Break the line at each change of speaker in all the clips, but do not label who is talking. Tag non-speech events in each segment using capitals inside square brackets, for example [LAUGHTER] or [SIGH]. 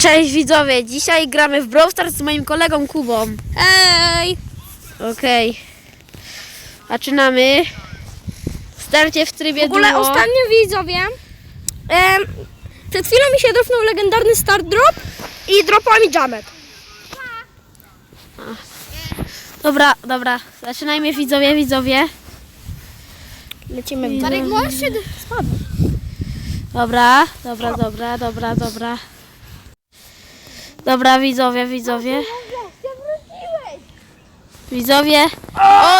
Cześć widzowie, dzisiaj gramy w Brawl Stars z moim kolegą Kubą.
Ej!
Okej. Zaczynamy. Starcie w trybie
W ogóle
duo.
ostatnio widzowie, em, przed chwilą mi się dropnął legendarny start drop i dropła mi Jamet.
Dobra, dobra. Zaczynajmy widzowie, widzowie.
Lecimy w
Darek,
możesz się.
Dobra, dobra, dobra, dobra, dobra. Dobra, widzowie, widzowie. Widzowie.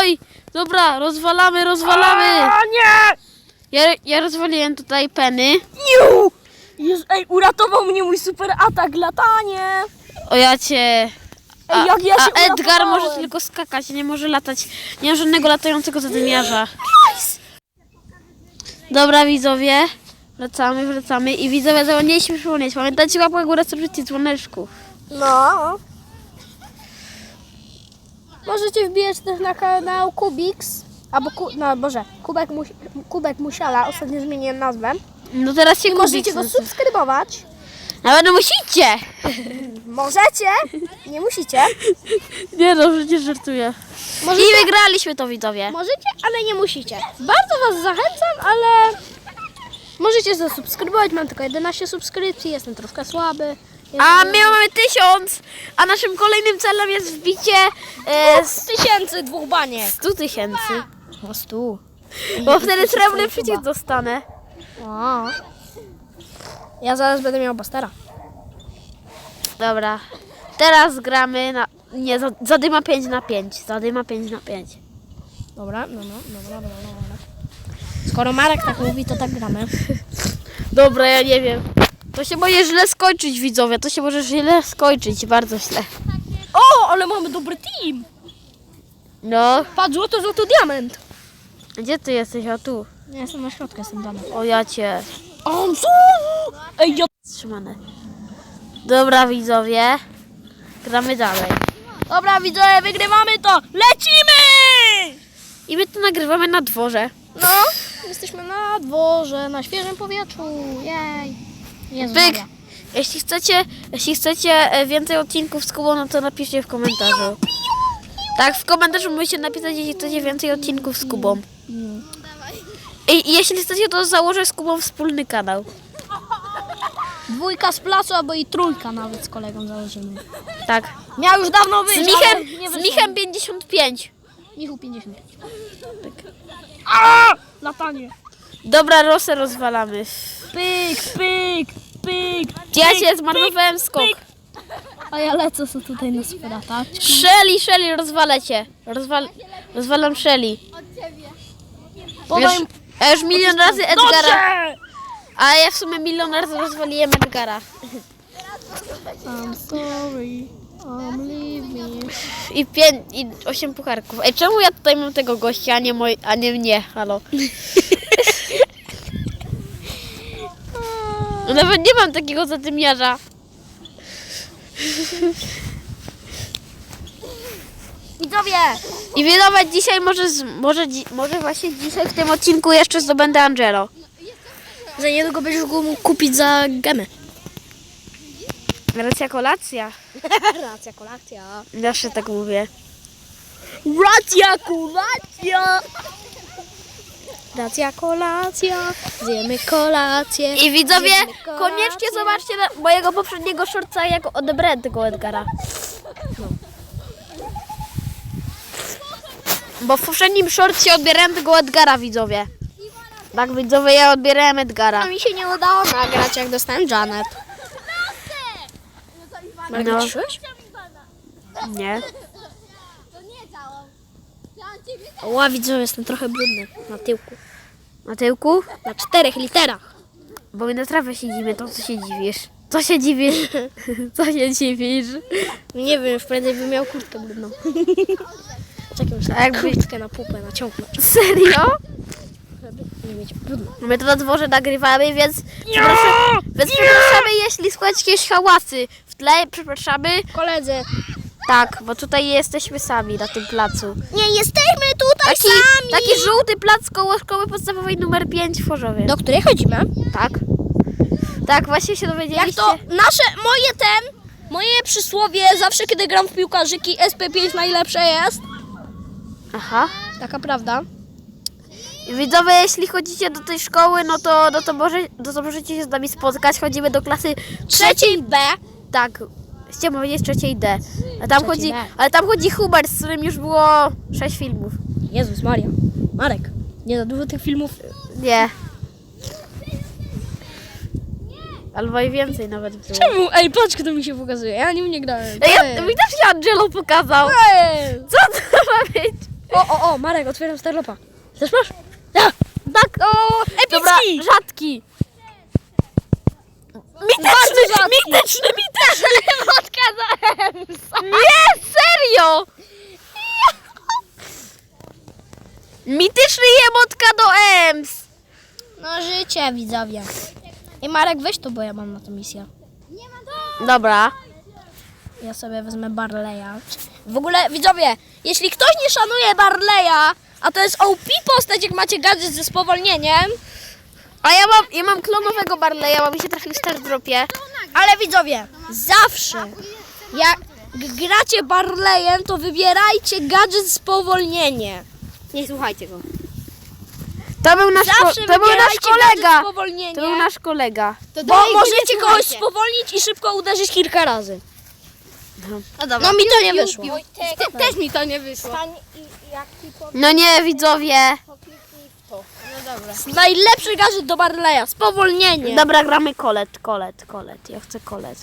Oj! Dobra, rozwalamy, rozwalamy.
nie!
Ja, ja rozwaliłem tutaj peny.
Niu! Jezu, ej, uratował mnie mój super atak, latanie!
O ja cię. A,
Ej, jak ja się
a Edgar
uratowałem.
może tylko skakać, nie może latać. Nie ma żadnego latającego zadymiarza. Dobra widzowie, wracamy, wracamy i widzowie zapomnieliśmy przypomnieć. Pamiętajcie łapkę górę, subskrypcji, dzwoneczków.
No. Możecie wbijać też na kanał Kubix. Albo, ku, no Boże, Kubek, Mus, Kubek Musiala, ostatnio zmieniłem nazwę.
No teraz się
I możecie go subskrybować.
Nawet no musicie! [LAUGHS]
Możecie, nie musicie.
Nie no, przecież żartuję.
Możecie,
I wygraliśmy to widzowie.
możecie, ale nie musicie. Bardzo Was zachęcam, ale możecie zasubskrybować. Mam tylko 11 subskrypcji, jestem troszkę słaby.
A my mamy tysiąc, a naszym kolejnym celem jest wbicie e,
z tysięcy dwóch baniek.
100 tysięcy.
O, stu.
Bo wtedy srebrny przycisk dostanę.
O. Ja zaraz będę miał Bastera.
Dobra. Teraz gramy na. Nie, za- zadyma 5 na 5. Zadyma 5 na 5.
Dobra, no, no, dobra, dobra, dobra. Skoro Marek tak mówi, to tak gramy.
Dobra, ja nie wiem. To się może źle skończyć, widzowie. To się może źle skończyć, bardzo źle.
O, ale mamy dobry team.
No.
Patrz, złoto, złoto, diament.
Gdzie ty jesteś? A tu.
Ja jestem na środku, jestem dany.
O ja cię.
O, co? Ej, ja...
Trzymane. Dobra, widzowie. Gramy dalej.
Dobra, widzowie, wygrywamy to. Lecimy!
I my to nagrywamy na dworze.
No, jesteśmy na dworze, na świeżym powietrzu. Jej. Jezu
Pyk.
Maria.
Jeśli chcecie, jeśli chcecie e, więcej odcinków z Kubą, no to napiszcie w komentarzu. Tak, w komentarzu musicie napisać, jeśli chcecie więcej odcinków z Kubą. I, I jeśli chcecie, to założę z Kubą wspólny kanał.
Dwójka z placu, albo i trójka nawet z kolegą założymy.
Tak.
Miał już dawno
Z
być, ale
Michem,
nie
z
wyszło.
Michem 55.
Michu 55. A! Latanie.
Dobra, Rosę rozwalamy.
Pyk, pyk, pyk.
Ja się zmarnowałem skok.
A ja lecę co tutaj na sferata.
Shelly, Shelly, rozwalę cię. Rozwal, rozwalam Shelly.
Podaj...
Już, ja już milion razy Edgara. A ja w sumie milion razy rozwaliłem Edgara.
I'm sorry, I'm leaving.
I, pięć, I osiem pucharków. Ej, czemu ja tutaj mam tego gościa, a nie, moj, a nie mnie? Halo. No Nawet nie mam takiego zadymiarza.
Widzowie!
I wiadomo, dzisiaj może, z, może, dzi, może właśnie dzisiaj w tym odcinku jeszcze zdobędę Angelo.
Za niedługo będziesz go mógł kupić za gemę.
Racja kolacja. [LAUGHS]
Racja, kolacja.
Zawsze tak mówię.
Racja, kolacja! Racja, kolacja. Zjemy kolację.
I widzowie,
Zjemy kolację.
koniecznie zobaczcie na mojego poprzedniego shortca, jak odebrałem tego Edgara. Bo w poprzednim shortcie odbierałem tego Edgara, widzowie. Tak, widzowie, ja odbierałem Edgara.
A mi się nie udało nagrać, jak dostałem Janet. Marek,
No.
wyciszyłeś?
Nie.
Ła, widzowie, jestem trochę brudny na tyłku.
Na tyłku?
Na czterech literach.
Bo my na trawę siedzimy, to co się dziwisz? Co się dziwisz? [LAUGHS] Co się dziwisz?
Nie wiem, już prędzej bym miał kurtkę brudną. Czekaj, muszę
Jakby-
kurtkę na pupę naciągnąć,
Serio?
żeby nie mieć brudną.
My to na dworze nagrywamy, więc, przepraszamy, więc przepraszamy, jeśli słuchać jakieś hałasy tle, przepraszamy.
Koledzy,
Tak, bo tutaj jesteśmy sami na tym placu.
nie jesteśmy tutaj
Taki, taki żółty plac koło szkoły podstawowej numer 5 w Chorzowie.
Do której chodzimy?
Tak. Tak, właśnie się
Jak
dowiedzieliście.
to nasze, moje ten, moje przysłowie zawsze kiedy gram w piłkarzyki SP5 najlepsze jest.
Aha.
Taka prawda.
Widzowie, jeśli chodzicie do tej szkoły, no to, no to, może, no to możecie się z nami spotkać. Chodzimy do klasy
Trzeciej B.
Tak, chciałam powiedzieć trzeciej D. A tam
Trzeciej
chodzi,
D.
ale tam chodzi Hubert, z którym już było sześć filmów.
Jezus Maria. Marek. Nie za dużo tych filmów.
Nie. Albo i więcej nawet było.
Czemu? Ej, patrz, kto mi się pokazuje. Ja nim nie grałem.
Ej, ja, mi też się Angelo pokazał.
Ej.
Co to ma być?
O, o, o, Marek, otwieram Starlopa. Też masz? Ja. Tak, o,
Dobra,
epicki.
rzadki.
Bardzo rzadki.
mityczny, mityczny. [LAUGHS] Wodka za Emsa. Nie, serio. Mityczny jemotka do Ems.
No życie, widzowie. I Marek, weź to, bo ja mam na to misję.
Dobra.
Ja sobie wezmę Barleya. W ogóle, widzowie, jeśli ktoś nie szanuje Barleya, a to jest OP postać, jak macie gadżet ze spowolnieniem,
A ja mam, ja mam klonowego Barleya, bo mi się trafił w Star Dropie.
ale widzowie, zawsze jak gracie Barleyem, to wybierajcie gadżet spowolnienie.
Nie słuchajcie go. To był nasz, ko-
Zawsze
to był nasz kolega.
spowolnienie,
To był nasz kolega.
bo możecie kogoś spowolnić i szybko uderzyć kilka razy.
No,
No mi to nie wyszło.
Też mi to nie wyszło.
no nie, widzowie.
Najlepszy gadżet do Barleya, spowolnienie.
Dobra, gramy kolet, kolet, kolet. Ja chcę kolet.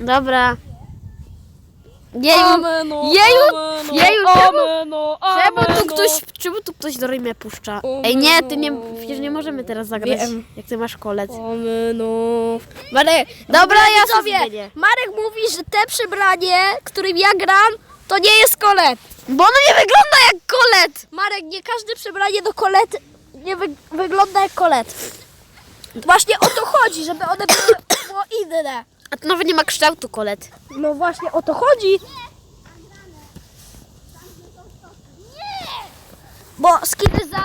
Dobra. Jeju,
Ameno,
jeju,
ameno,
jeju, czemu,
ameno,
czemu tu
ameno.
ktoś, czemu tu ktoś do Rymie puszcza? Ej, nie, ty nie, przecież nie możemy teraz zagrać,
Wiem.
jak ty masz kolet.
Ameno. Marek,
Dobra, ja sobie.
Marek mówi, że te przebranie, którym ja gram, to nie jest kolet.
Bo ono nie wygląda jak kolet!
Marek, nie każde przebranie do kolet nie wy, wygląda jak kolet. Właśnie o to chodzi, żeby one były było inne.
A to nawet nie ma kształtu kolet.
No właśnie o to chodzi. Bo skiny za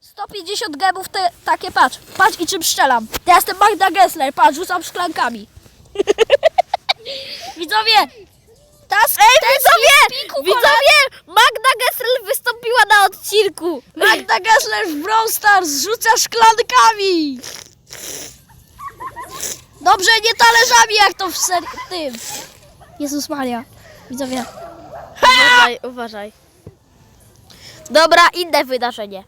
150 gemów te takie patrz. Patrz i czym strzelam. Ja jestem Magda Gessler, patrz, rzucam szklankami. [LAUGHS] Widzowie!
Ej, widzowie! Widzowie! Magda Gessler wystąpiła na odcinku!
Magda Gessler w Brawl Stars rzuca szklankami! Dobrze, nie talerzami jak to w ser... tym. Jezus Maria. Widzowie.
Uważaj, uważaj. Dobra, inne wydarzenie.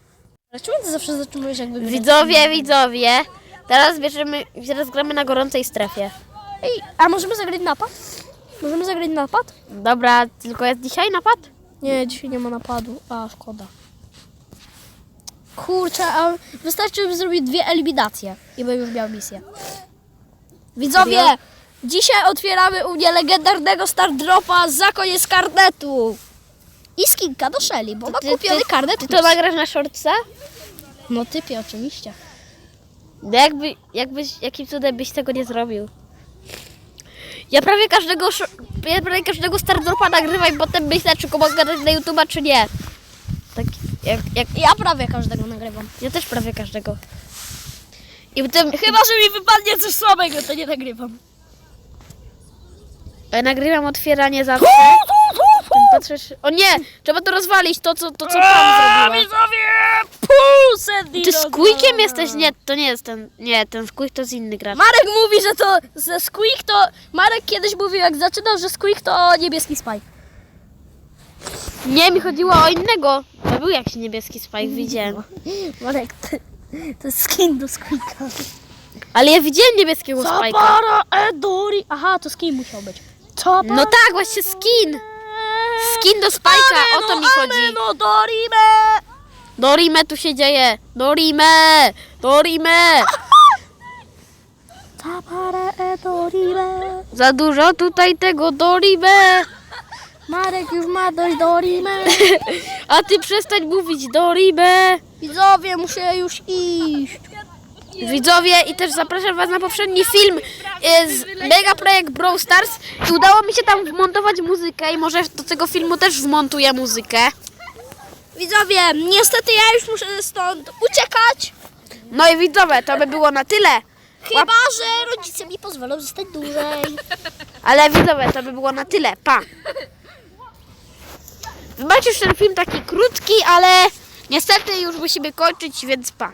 Czemu ty zawsze zatrzymujesz jakby...
Widzowie, widzowie. Teraz bierzemy, teraz gramy na gorącej strefie.
Ej, a możemy zagrać napad? Możemy zagrać napad?
Dobra, tylko jest dzisiaj napad?
Nie, dzisiaj nie ma napadu. A, szkoda. Kurczę, a wystarczy, żeby zrobić dwie eliminacje i bym już miał misję. Widzowie,
Serio?
dzisiaj otwieramy u mnie legendarnego Star Dropa za koniec karnetu. I skinka do Shelly, bo ma
Ty-
kupiony
ty-
karnet.
Ty
plus.
to nagrasz na shortsa?
No typie, oczywiście.
No jakby, jakbyś, jakim cudem byś tego nie zrobił? Ja prawie każdego, ja prawie każdego Stardropa nagrywam i potem myślę, czy go mogę gadać na YouTube'a, czy nie. Tak, jak, jak,
Ja prawie każdego nagrywam.
ja też prawie każdego. I potem
Chyba, że mi wypadnie coś słabego, to nie nagrywam.
Ja nagrywam otwieranie zawsze. Patrzysz. O nie! Trzeba to rozwalić, to co, to, co pan zrobiła.
Widzowie, pół setni
Ty z. Quickiem jesteś? Nie, to nie jest ten. Nie, ten Quick to jest inny gracz.
Marek mówi, że to ze Squeak to... Marek kiedyś mówił, jak zaczynał, że Squeak to niebieski Spike.
Nie, mi chodziło o innego. To był jakiś niebieski Spike, widziałem.
Marek, to, to jest skin do Squeaka.
Ale ja widziałem niebieskiego Spike'a.
Zapara Edori. Aha, to skin musiał być. Co?
No tak, właśnie skin. Skin do Spike'a, o to mi chodzi.
No Dorime.
Dorime tu się dzieje. Dorime! Dorime!
Zapara Edorime.
Za dużo tutaj tego Dorime.
Marek już ma dość Dorime. [LAUGHS]
A ty przestań mówić Dorime.
Widzowie, muszę już iść.
Widzowie i też zapraszam Was na poprzedni film e, z Mega Projekt Brawl Stars i udało mi się tam wmontować muzykę i może do tego filmu też wmontuję muzykę.
widzowie, niestety ja już muszę stąd uciekać.
No i widzowie, to by było na tyle.
Chyba, że rodzice mi pozwolą zostać dłużej. [LAUGHS]
Ale widzowie, to by było na tyle. Pa. Wybaczcie, że ten film taki krótki, ale niestety już musimy kończyć, więc pa.